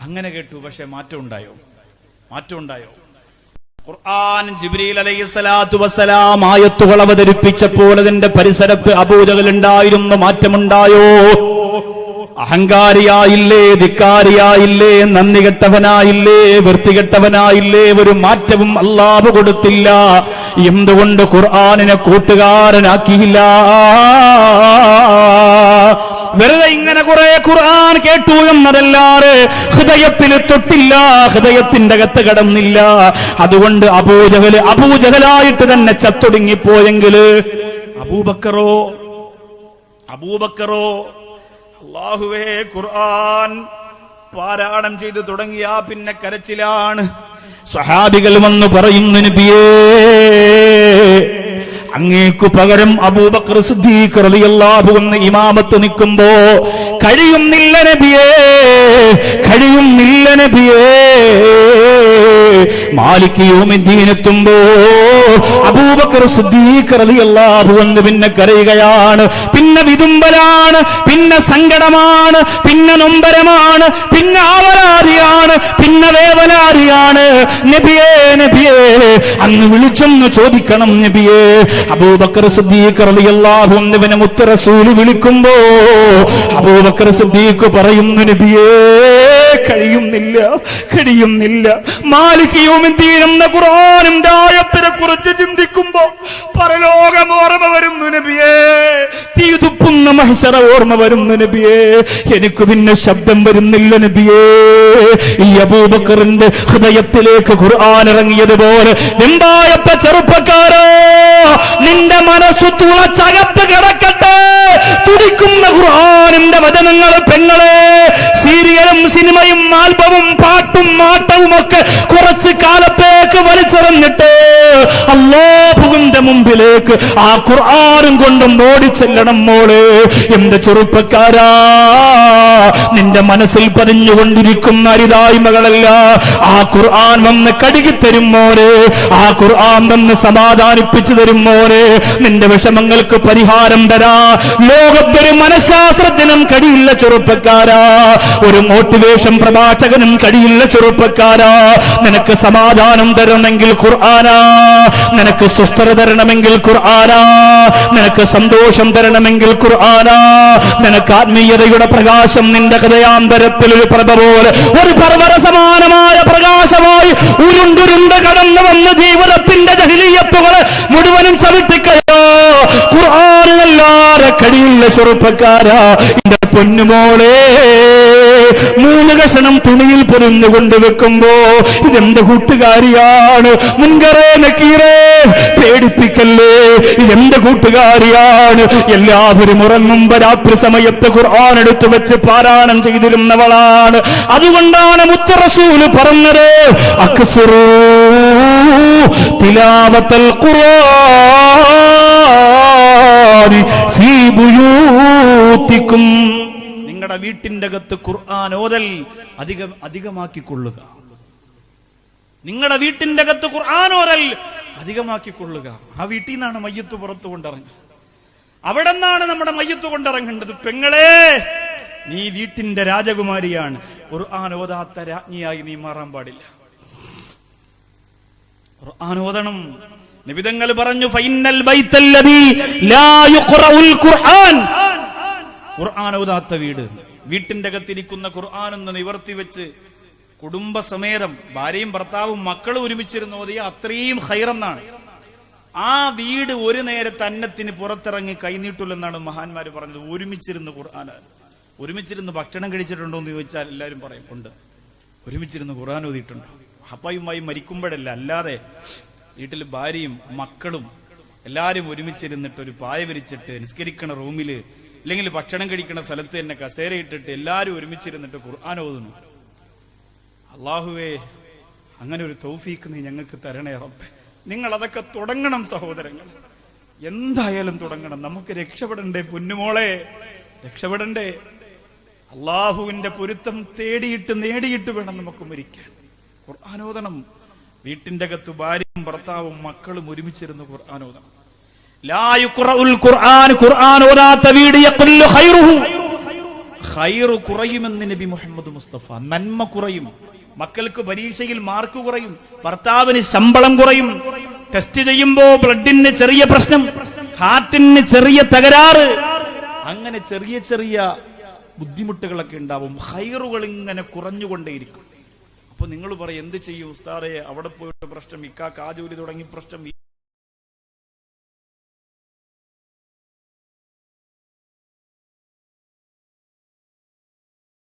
അങ്ങനെ കേട്ടു പക്ഷെ മാറ്റം ഉണ്ടായോ? മാറ്റം ഉണ്ടായോ? ഖുർആൻ ജിബ്രീൽ അലൈഹി സ്വലാത്തു വസ്സലാം ആയത്തുകൾ അവതരിപ്പിച്ചപ്പോൾ അതിന്റെ പരിസരത്ത് അബൂജകൾ ഉണ്ടായിരുന്നു മാറ്റമുണ്ടായോ? അഹങ്കാരിയായില്ലേ ധിക്കാരിയായില്ലേ നന്ദി കെട്ടവനായില്ലേ വൃത്തികെട്ടവനായില്ലേ ഒരു മാറ്റവും അള്ളാഹ് കൊടുത്തില്ല. എന്തുകൊണ്ട് ഖുർആനിനെ കൂട്ടുകാരനാക്കിയില്ല? വെറുതെ ഇങ്ങനെ കുറെ ഖുർആൻ കേട്ടു എന്നതല്ലാതെ ഹൃദയത്തിൽ തൊട്ടില്ല ഹൃദയത്തിന്റെ അകത്ത് കടന്നില്ല. അതുകൊണ്ട് അബൂജഹൽ അബൂജഹലായിട്ട് തന്നെ ചത്തൊടുങ്ങിപ്പോയെങ്കിൽ അബൂബക്കറോ അബൂബക്കറോ അള്ളാഹുവേ ഖുർആൻ പാരായണം ചെയ്തു തുടങ്ങിയ പിന്നെ കരച്ചിലാണ്. സഹാബികൾ വന്ന് പറയുന്നു നബിയേ അങ്ങേക്കു പകരം അബൂബക്കർ സിദ്ദീഖ് റളിയല്ലാഹു എന്ന് ഇമാമത്ത് നിൽക്കുമ്പോ കഴിയുന്നില്ല നബിയേ കഴിയുന്നില്ല നബിയേ മാലിക് യൗമിദ്ദീനെത്തുമ്പോ അബൂബക്കർ സിദ്ദീഖ് റളിയല്ലാഹു അൻഹു പിന്നെ കരയുകയാണ്. പിന്നെ വിതുമ്പലാണ് പിന്നെ സങ്കടമാണ് പിന്നെ നൊമ്പരമാണ് പിന്നെ ആവലാതിയാണ് പിന്നെ വേവലാതിയാണ്. നബിയേ നബിയേ അങ്ങ് വിളിച്ചൊന്ന് ചോദിക്കണം നബിയേ. അബൂബക്കർ സിദ്ദീഖ് റളിയല്ലാഹു അൻഹുവിനെ മുത്ത് റസൂൽ വിളിക്കുമ്പോ അബൂബക്കർ സിദ്ദീഖ് പറയുന്നു നബിയേ കഴിയുന്നില്ല കഴിയുന്നില്ല. മാലിക് തീരുന്ന ഖുർആനിന്റെ ആയത്തിനെ കുറിച്ച് ചിന്തിക്കുമ്പോ പരലോകം ഓർമ്മ വരുന്നു നബിയേ. തീ തുപ്പുന്ന മഹശറ ഓർമ്മ വരുന്നു നബിയേ. എനിക്ക് പിന്നെ ശബ്ദം വരുന്നില്ല നബിയേ. ഈ അബൂബക്കറിന്റെ ഹൃദയത്തിലേക്ക് ഖുർആൻ ഇറങ്ങിയതുപോലെ എന്തായത്തെ ചെറുപ്പക്കാരോ. നിന്റെ മനസ്സു തുളച്ചകത്ത് കിടക്കട്ടെ. തുടിക്കുന്ന ഖുർആാനിന്റെ വചനങ്ങൾ പെങ്ങളെ സീരിയലും സിനിമയും ആൽബവും പാട്ടും മാട്ടവും ഒക്കെ കുറച്ച് കാലത്തേക്ക് വലിച്ചെറിഞ്ഞിട്ട് അള്ളാഹുവിന്റെ മുമ്പിലേക്ക് ആ ഖുർആാനും കൊണ്ടും ഓടിച്ചെല്ലണം മോൾ. എന്റെ ചെറുപ്പക്കാരാ നിന്റെ മനസ്സിൽ പതിഞ്ഞുകൊണ്ടിരിക്കുന്ന അരിതായ്മകളല്ല. ആ ഖുർആൻ വന്ന് കടുകി തരും മോനെ ആ ഖുർആൻ വന്ന് സമാധാനിപ്പിച്ചു തരും മോനെ നിന്റെ വിഷമങ്ങൾക്ക് പരിഹാരം തരാ. ലോകത്തൊരു മനഃശാസ്ത്രജ്ഞനും കഴിയില്ല ചെറുപ്പക്കാരാ. ഒരു മോട്ടിവേഷൻ പ്രഭാഷകനും കഴിയില്ല ചെറുപ്പക്കാരാ. നിനക്ക് സമാധാനം തരണമെങ്കിൽ ഖുർആനാ. നിനക്ക് സ്വസ്ഥത തരണമെങ്കിൽ ഖുർആനാ. നിനക്ക് സന്തോഷം തരണമെങ്കിൽ ഖുർആനാ. നിനക്ക് ആത്മീയതയുടെ പ്രകാശം നിന്റെ ഹൃദയാന്തരത്തിൽ ഒരു പ്രഭ പോലെ ഒരു പർവത സമാനമായ പ്രകാശമായി ഉരുണ്ടുരുണ്ട് കടന്നു വന്ന ജീവിതത്തിന്റെ ദഹിലീയത്തുകൾ മുഴുവനും ചവിട്ടിക്കയോ ഖുർആാനല്ലാതെ കടിയുള്ള ചെറുപ്പക്കാരാ. എന്റെ പൊന്നുമോളെ മൂന്ന് കഷണം തുണിയിൽ പൊരിഞ്ഞു കൊണ്ടുവെക്കുമ്പോ ഇതെന്റെ കൂട്ടുകാരിയാണ്? മുൻകറേ നക്കീറേ പേടിപ്പിക്കല്ലേ? ഇതെന്റെ കൂട്ടുകാരിയാണ്? എല്ലാവരും ഉറങ്ങുമ്പോ രാത്രി സമയത്ത് ഖുർആൻ എടുത്തു വെച്ച് പാരായണം ചെയ്തിരുന്നവളാണ്. അതുകൊണ്ടാണ് മുത്തറസൂൽ പറഞ്ഞത് അക്സുറൂ. തിലാവത്തൽ ഖുർആനി ഫീ ബുയൂത്തിക്കും. നിങ്ങളുടെ വീട്ടിന്റെ അകത്ത് ഖുർആൻ ഓതൽ അധികം അധികമാക്കിക്കൊള്ളുക. നിങ്ങളുടെ വീട്ടിന്റെ അകത്ത് ഖുർആൻ ഓതൽ അധികമാക്കിക്കൊള്ളുക. ആ വീട്ടിൽ നിന്നാണ് മയ്യത്ത് പുറത്തു കൊണ്ടിറങ്ങുക. അവിടെ നിന്നാണ് നമ്മുടെ മയ്യത്ത് കൊണ്ടിറങ്ങേണ്ടത്. പെങ്ങളെ നീ വീട്ടിന്റെ രാജകുമാരിയാണ്. ഖുർആൻ ഓതാത്ത രാജ്ഞിയായി നീ മാറാൻ പാടില്ല. ഖുർആൻ ഓതണം നിബിതങ്ങൾ പറഞ്ഞു ഫൈനൽ ഖുർആൻ ഖുർആൻ. ഓതാത്ത വീട്. വീട്ടിന്റെ അകത്തിരിക്കുന്ന ഖുർആൻ എന്ന് നിവർത്തി വെച്ച് കുടുംബസമേതം ഭാര്യയും ഭർത്താവും മക്കളും ഒരുമിച്ചിരുന്ന് ഓതിയ അത്രയും ഹൈറെന്നാണ് ആ വീട് ഒരു നേരത്തെ അന്നത്തിന് പുറത്തിറങ്ങി കൈനീട്ടില്ലെന്നാണ് മഹാന്മാര് പറഞ്ഞത്. ഒരുമിച്ചിരുന്ന് ഖുർആൻ. ഒരുമിച്ചിരുന്ന് ഭക്ഷണം കഴിച്ചിട്ടുണ്ടോ എന്ന് ചോദിച്ചാൽ എല്ലാവരും പറയും ഉണ്ട്. ഒരുമിച്ചിരുന്ന് ഖുർആൻ ഓതിയിട്ടുണ്ട്? അപ്പായുമായി മരിക്കുമ്പോഴല്ല അല്ലാതെ വീട്ടിൽ ഭാര്യയും മക്കളും എല്ലാരും ഒരുമിച്ചിരുന്നിട്ട് ഒരു പായ വിരിച്ചിട്ട് നിസ്കരിക്കണ റൂമിൽ അല്ലെങ്കിൽ ഭക്ഷണം കഴിക്കണ സ്ഥലത്ത് തന്നെ കസേരയിട്ടിട്ട് എല്ലാരും ഒരുമിച്ചിരുന്നിട്ട് ഖുർആൻ ഓതുന്നു. അള്ളാഹുവേ അങ്ങനെ ഒരു തൗഫീക്ക് നീ ഞങ്ങൾക്ക് തരണേ റബ്ബെ. നിങ്ങൾ അതൊക്കെ തുടങ്ങണം സഹോദരങ്ങൾ. എന്തായാലും തുടങ്ങണം. നമുക്ക് രക്ഷപ്പെടണ്ടേ പൊന്നുമോളെ? രക്ഷപ്പെടണ്ടേ? അള്ളാഹുവിന്റെ പൊരുത്തം തേടിയിട്ട് നേടിയിട്ട് വേണം നമുക്ക് മരിക്കാൻ. ഖുർആാനോദനം വീട്ടിന്റെ അകത്ത് ഭാര്യയും ഭർത്താവും മക്കളും ഒരുമിച്ചിരുന്ന് ഖുർആാനോദനം നബി മുഹമ്മദ് മുസ്തഫ. നന്മ കുറയും. മക്കൾക്ക് പരീക്ഷയിൽ മാർക്ക് കുറയും. ഭർത്താവിന് ശമ്പളം കുറയും. ടെസ്റ്റ് ചെയ്യുമ്പോ ബ്ലഡിന് ചെറിയ പ്രശ്നം. ഹാർട്ടിന് ചെറിയ തകരാറ്. അങ്ങനെ ചെറിയ ചെറിയ ബുദ്ധിമുട്ടുകളൊക്കെ ഉണ്ടാവും. ഹൈറുകൾ ഇങ്ങനെ കുറഞ്ഞുകൊണ്ടേയിരിക്കും. അപ്പൊ നിങ്ങൾ പറയും എന്ത് ചെയ്യും ഉസ്താറെ അവിടെ പോയിട്ട് പ്രശ്നം ഇക്കാ കാജൂരി തുടങ്ങി പ്രശ്നം